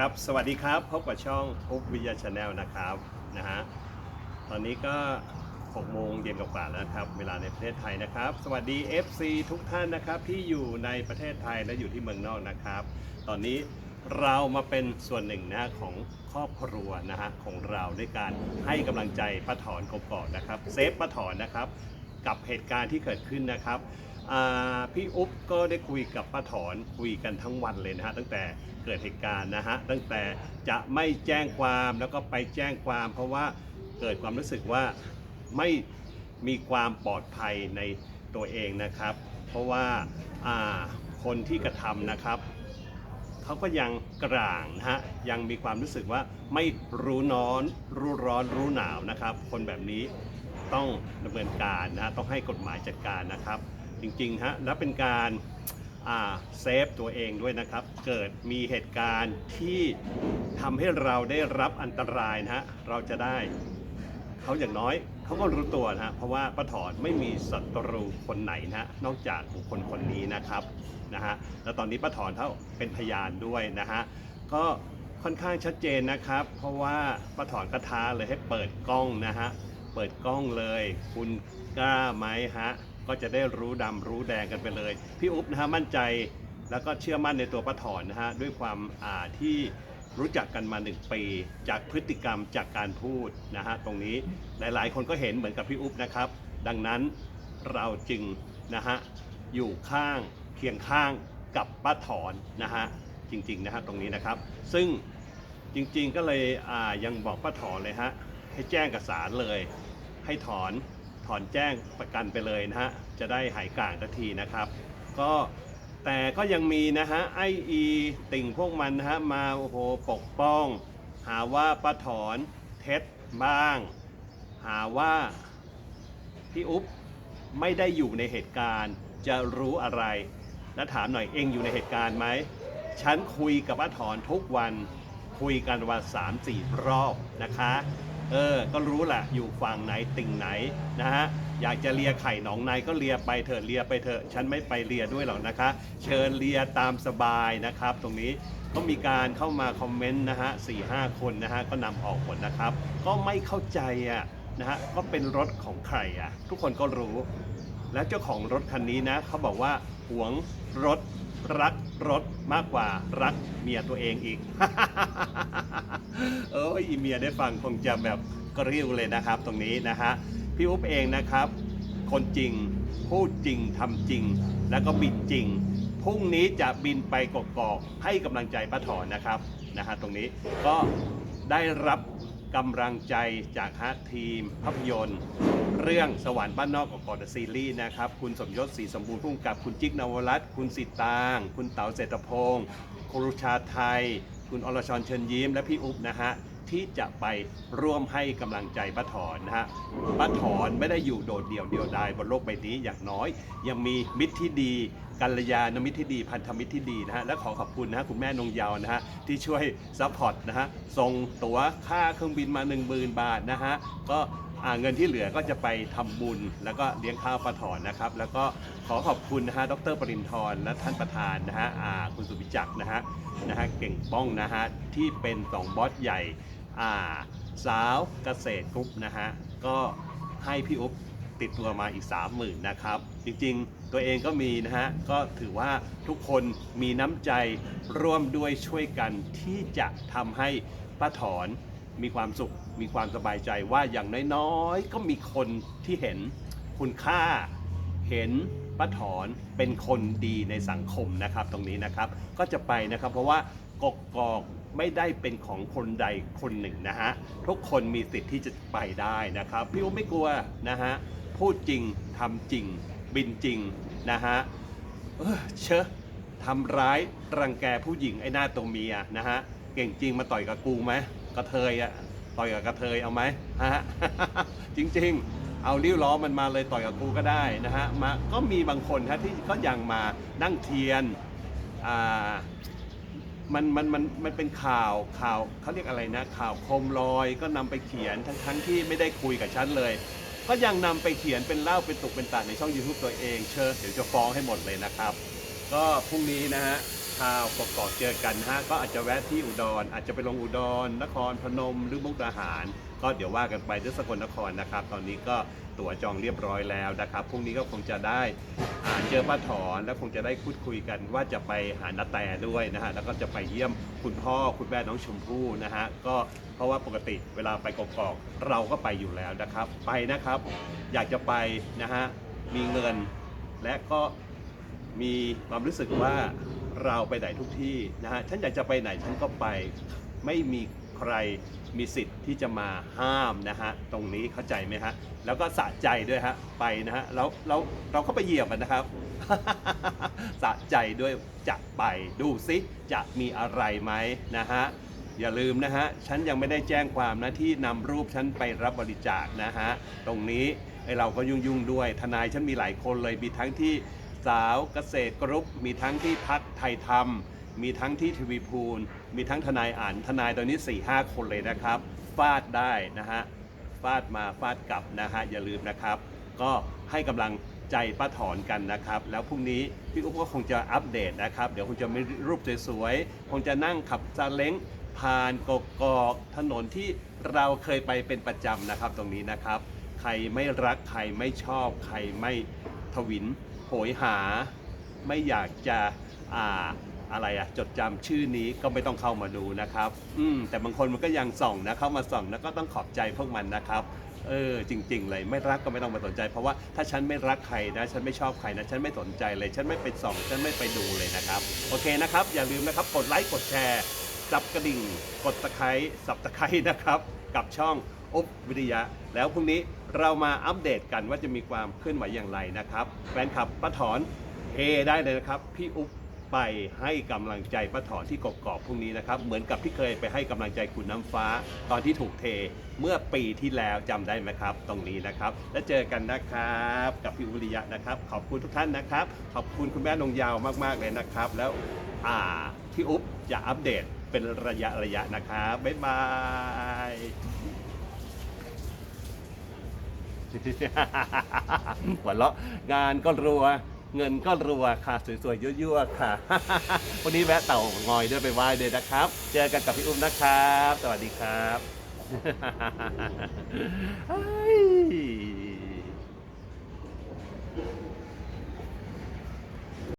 ครับ สวัสดีครับ พบกับช่องอุ๊บวิทยาชาแนลนะครับนะฮะตอนนี้ก็6โมงเย็นกว่าแล้วครับ เวลาในประเทศไทยนะครับ สวัสดี FC ทุกท่านนะครับ ที่อยู่ในประเทศไทยและอยู่ที่เมืองนอกนะครับ ตอนนี้เรามาเป็นส่วนหนึ่งนะของครอบครัวนะฮะของเราด้วยการให้กำลังใจป้าถอนกบกนะครับ เซฟป้าถอนนะครับ กับเหตุการณ์ที่เกิดขึ้นนะครับ พี่อุ๊บก็ได้คุยกับป้าถอนคุยกันทั้งวันเลยนะฮะตั้งแต่เกิดเหตุการณ์นะฮะตั้งแต่จะไม่แจ้งความแล้วก็ไปแจ้งความ เพราะว่าเกิดความรู้สึกว่าไม่มีความปลอดภัยในตัวเองนะครับ เพราะว่าคนที่กระทำนะครับเขาก็ยังกลางนะฮะยังมีความรู้สึกว่าไม่รู้นอน รู้ร้อนรู้หนาวนะครับ คนแบบนี้ต้องดำเนินการนะฮะต้องให้กฎหมายจัดการนะครับ จริงๆฮะและเป็นการเซฟตัวเองด้วยนะครับ เกิดมีเหตุการณ์ที่ทำให้เราได้รับอันตรายนะฮะเราจะได้เขาอย่างน้อยเขาก็รู้ตัวนะฮะเพราะว่าป้าถอนไม่มีศัตรูคนไหนนะฮะนอกจากบุคคลคนนี้นะครับนะฮะแล้วตอนนี้ป้าถอนเขาเป็นพยานด้วยนะฮะก็ค่อนข้างชัดเจนนะครับ เพราะว่าป้าถอนกระทาเลยให้เปิดกล้องนะฮะเปิดกล้องเลย คุณกล้าไหมฮะ ก็จะได้รู้ดำรู้แดงกันไปเลย พี่อุ๊บนะฮะมั่นใจแล้วก็เชื่อมั่นในตัวป้าถอนนะฮะด้วยความอ่าที่รู้จักกันมาหนึ่งปีจากพฤติกรรมจากการพูดนะฮะตรงนี้หลายๆ คนก็เห็นเหมือนกับพี่อุ๊บนะครับ ดังนั้นเราจึงนะฮะอยู่ข้างเคียงข้างกับป้าถอนนะฮะจริงๆนะฮะตรงนี้นะครับ ซึ่งจริงๆก็เลยอ่ายังบอกป้าถอนเลยฮะให้แจ้งกับศาลเลย ให้ถอน ถอนแจ้งประกันไปเลยนะฮะ จะได้หายกลางทันทีนะครับ ก็แต่ก็ยังมีนะฮะไออีติ่งพวกมันนะฮะมาโอ้โหปกป้อง หาว่าป้าถอนเท็จบ้าง หาว่าพี่อุ๊บไม่ได้อยู่ในเหตุการณ์ จะรู้อะไร แล้วถามหน่อยเองอยู่ในเหตุการณ์ไหมฉันคุยกับป้าถอนทุกวันคุยกันวันสามสี่รอบนะคะ เออ ก็รู้แหละอยู่ฝั่งไหนติ่งไหนนะฮะ อยากจะเลียไข่หนองในก็เลียไปเถอะเลียไปเถอะ ฉันไม่ไปเลียด้วยหรอกนะคะ เชิญเลียตามสบายนะครับ ตรงนี้ก็มีการเข้ามาคอมเมนต์นะฮะสี่ห้าคนนะฮะ ก็นำออกผลนะครับ ก็ไม่เข้าใจอะนะฮะ ก็เป็นรถของใครอะ ทุกคนก็รู้ แล้วเจ้าของรถคันนี้นะเขาบอกว่าหวงรถรักรถมากกว่ารักเมียตัวเองอีก เอออีเมียได้ฟังคงจะแบบกระริ้วเลยนะครับ ตรงนี้นะฮะพี่อุ๊บเองนะครับ คนจริงพูดจริงทำจริง แล้วก็บินจริงพรุ่งนี้จะบินไปกกอกๆให้กำลังใจป้าถอนนะครับนะฮะตรงนี้ก็ได้รับกำลังใจจากฮาร์ดทีมภาพยนตร์ เรื่องสวรรค์บ้านนอกกอกๆซีรีส์นะครับ คุณสมยศศรีสมบูรณ์พุ่งกับคุณจิ๊กนวรัตน์คุณสิตาง คุณเต๋าเศรษฐพงศ์ครุชาไทย คุณอรชรเชิญยิ้มและพี่อุ๊บนะฮะที่จะไปร่วมให้กำลังใจป้าถอนนะฮะป้าถอนไม่ได้อยู่โดดเดี่ยวเดียวดายบนโลกใบนี้อย่างน้อย ยังมีมิตรที่ดีกัลยาณมิตรที่ดีพันธมิตรที่ดีนะฮะและขอขอบคุณนะฮะคุณแม่นงยาวนะฮะที่ช่วยซัพพอร์ตนะฮะส่งตั๋วค่าเครื่องบินมา 1 0,000 บาทนะฮะก็ เงินที่เหลือก็จะไปทำบุญ แล้วก็เลี้ยงข้าวป้าถอนนะครับ แล้วก็ขอขอบคุณนะฮะดรปรินทร์และท่านประธานนะฮะคุณสุวิจักนะฮะนะฮะเก่งป้องนะฮะที่เป็นสองบอสใหญ่สาวเกษตรกรุ๊ปนะฮะก็ให้พี่อุ๊บติดตัวมาอีก 30,000นะครับ จริงๆ ตัวเองก็มีนะฮะ ก็ถือว่าทุกคนมีน้ำใจร่วมด้วยช่วยกันที่จะทำให้ป้าถอนมีความสุข มีความสบายใจว่าอย่างน้อยๆ ก็มีคนที่เห็นคุณค่า เห็นป้าถอนเป็นคนดีในสังคมนะครับ ตรงนี้นะครับ ก็จะไปนะครับ เพราะว่ากกอกไม่ได้เป็นของคนใดคนหนึ่งนะฮะ ทุกคนมีสิทธิ์ที่จะไปได้นะครับ พี่อุ๊บไม่กลัวนะฮะ พูดจริงทำจริง บินจริงนะฮะเออเชอะทำร้ายรังแกผู้หญิงไอ้หน้าตัวเมียนะฮะ เก่งจริงมาต่อยกับกูไหมกระเทยอะ ต่อยกับกระเทยเอาไหมฮะจริงๆ เอาริ้วล้อมันมาเลยต่อยกับกูก็ได้นะฮะมาก็มีบางคนฮะที่ก็ยังมานั่งเทียนอ่ามันมันมันมันเป็นข่าวข่าวเขาเรียกอะไรนะข่าวโคมลอยก็นำไปเขียนทั้งทั้งที่ไม่ได้คุยกับฉันเลย ก็ยังนำไปเขียนเป็นเล่าเป็นตุกเป็นตาในช่อง YouTube ตัวเองเชิญเดี๋ยวจะฟ้องให้หมดเลยนะครับ ก็พรุ่งนี้นะฮะ ข้าวกกอกเจอกันฮะก็อาจจะแวะที่อุดรอาจจะไปลงอุดรนครพนมหรือมุกดาหาร ก็เดี๋ยวว่ากันไปที่สกลนครนะครับ ตอนนี้ก็ตั๋วจองเรียบร้อยแล้วนะครับพรุ่งนี้ก็คงจะได้เจอป้าถอนแล้วคงจะได้พูดคุยกันว่าจะไปหานาแตด้วยนะฮะแล้วก็จะไปเยี่ยมคุณพ่อคุณแม่น้องชมพู่นะฮะก็เพราะว่าปกติเวลาไปกกอกเราก็ไปอยู่แล้วนะครับ ไปนะครับ อยากจะไปนะฮะมีเงินและก็มีความรู้สึกว่า เราไปไหนทุกที่นะฮะฉันอยากจะไปไหนฉันก็ไปไม่มีใครมีสิทธิ์ที่จะมาห้ามนะฮะตรงนี้เข้าใจไหมฮะแล้วก็สะใจด้วยฮะไปนะฮะแล้วเราเราก็ไปเหยียบกันนะครับ สะใจด้วยจะไปดูซิจะมีอะไรไหมนะฮะอย่าลืมนะฮะฉันยังไม่ได้แจ้งความนะที่นำรูปฉันไปรับบริจาคนะฮะตรงนี้ไอเราก็ยุ่งยุ่งด้วยทนายฉันมีหลายคนเลยมีทั้งที่ สาวเกษตรกรุ๊ปมีทั้งที่พักไทยธรรม มีทั้งที่ทวีพูลมีทั้งทนายอ่านทนายตอนนี้4ี่ห้าคนเลยนะครับ ฟาดได้นะฮะฟาดมาฟาดกลับนะฮะอย่าลืมนะครับ ก็ให้กำลังใจป้าถอนกันนะครับ แล้วพรุ่งนี้พี่อุ๊บก็คงจะอัปเดตนะครับ เดี๋ยวคงจะมีรูปสวยๆคงจะนั่งขับซาเล้งผ่านกกอกถนนที่เราเคยไปเป็นประจำนะครับตรงนี้นะครับ ใครไม่รักใครไม่ชอบ ใครไม่ทวิน โหยหา ไม่อยากจะอ่าอะไรอะจดจำชื่อนี้ก็ไม่ต้องเข้ามาดูนะครับ อืมแต่บางคนมันก็ยังส่องนะเข้ามาส่องแล้วก็ต้องขอบใจพวกมันนะครับเออจริง ๆ เลยไม่รักก็ไม่ต้องมาสนใจเพราะว่าถ้าฉันไม่รักใครนะ ฉันไม่ชอบใครนะ ฉันไม่สนใจเลย ฉันไม่ไปส่อง ฉันไม่ไปดูเลยนะครับ โอเคนะครับ อย่าลืมนะครับกดไลค์กดแชร์จับกระดิ่ง กดตะไคร้สับตะไคร้นะครับ กับช่องอบวิทยาแล้วพรุ่งนี้ เรามาอัปเดตกันว่าจะมีความเคลื่อนไหวอย่างไรนะครับ แฟนคลับป้าถอนเฮได้เลยนะครับ พี่อุ๊บไปให้กำลังใจป้าถอนที่กกอกพรุ่งนี้นะครับ เหมือนกับที่เคยไปให้กำลังใจคุณน้ำฟ้า ตอนที่ถูกเทเมื่อปีที่แล้วจำได้ไหมครับ ตรงนี้นะครับ แล้วเจอกันนะครับ กับพี่อุริยะนะครับ ขอบคุณทุกท่านนะครับ ขอบคุณคุณแม่นงยาวมากๆเลยนะครับ แล้วอ่าพี่อุ๊บจะอัปเดตเป็นระยะระยะนะครับบ๊ายบาย หัวเราะงานก็รัว เงินก็รัวค่ะสวยๆยั่วๆค่ะ วันนี้แวะเต่างอยด้วยไปไหว้เลยนะครับ เจอกันกับพี่อุ้มนะครับ สวัสดีครับ